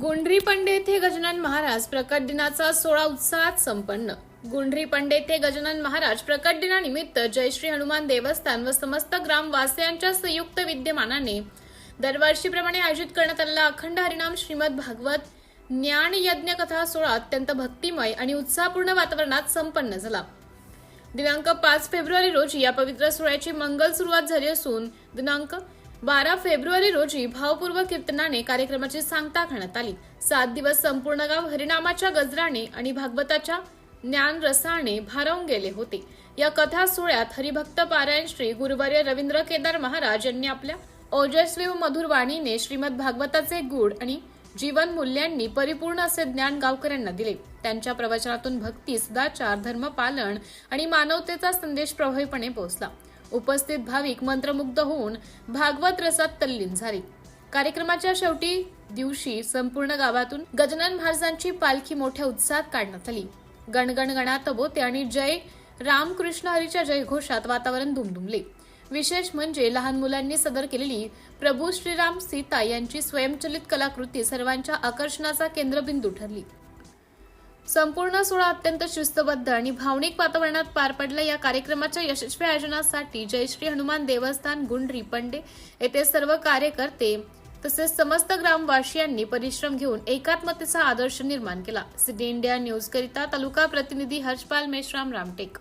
गुंडरी पंडित हे गजानन महाराज प्रकट दिनाचा सोळा उत्साहात संपन्न. गुंडरी पंडित हे गजानन महाराज प्रकट दिनानिमित्त जयश्री हनुमान देवस्थान व समस्त ग्रामवासियांच्या संयुक्त विद्यमानाने दरवर्षीप्रमाणे आयोजित करण्यात आलेला अखंड हरिनाम श्रीमद भागवत ज्ञान यज्ञ कथा सोहळा अत्यंत भक्तिमय आणि उत्साहपूर्ण वातावरणात संपन्न झाला. दिनांक पाच फेब्रुवारी रोजी या पवित्र सोहळ्याची मंगल सुरुवात झाली असून दिनांक बारा फेब्रुवारी रोजी भावपूर्व कीर्तनाने कार्यक्रमाची सांगता करण्यात आली. सात दिवस संपूर्ण गाव हरिनामाच्या गजराने आणि भागवताच्या ज्ञान रसाने भारावून गेले होते. या कथा सोहळ्यात हरिभक्त पारायण श्री गुरुवार्य रवींद्र केदार महाराज यांनी आपल्या ओजस्वी व मधुर वाणीने श्रीमद भागवताचे गुढ आणि जीवन मूल्यांनी परिपूर्ण असे ज्ञान गावकऱ्यांना दिले. त्यांच्या प्रवचनातून भक्ती सदाचार धर्मपालन आणि मानवतेचा संदेश प्रभावीपणे पोहोचला. उपस्थित भाविक मंत्रमुग्ध होऊन भागवत रसात तल्लीन झाले. कार्यक्रमाच्या शेवटी दिवशी संपूर्ण गावातून गजानन महाराजांची पालखी मोठ्या उत्साहात काढण्यात आली. गणगण गणात बोते आणि जय रामकृष्ण हरीच्या जयघोषात वातावरण दुमदुमले. विशेष म्हणजे लहान मुलांनी सदर केलेली प्रभू श्रीराम सीता यांची स्वयंचलित कलाकृती सर्वांच्या आकर्षणाचा केंद्रबिंदू ठरली. संपूर्ण सोहळा अत्यंत शिस्तबद्ध आणि भावनिक वातावरणात पार पडला. या कार्यक्रमाच्या यशस्वी आयोजनासाठी जयश्री हनुमान देवस्थान गुंडरी पंडे येथे सर्व कार्यकर्ते तसेच समस्त ग्रामवासियांनी परिश्रम घेऊन एकात्मतेचा आदर्श निर्माण केला. सिटी इंडिया न्यूज करिता तालुका प्रतिनिधी हर्षपाल मेश्राम रामटेक.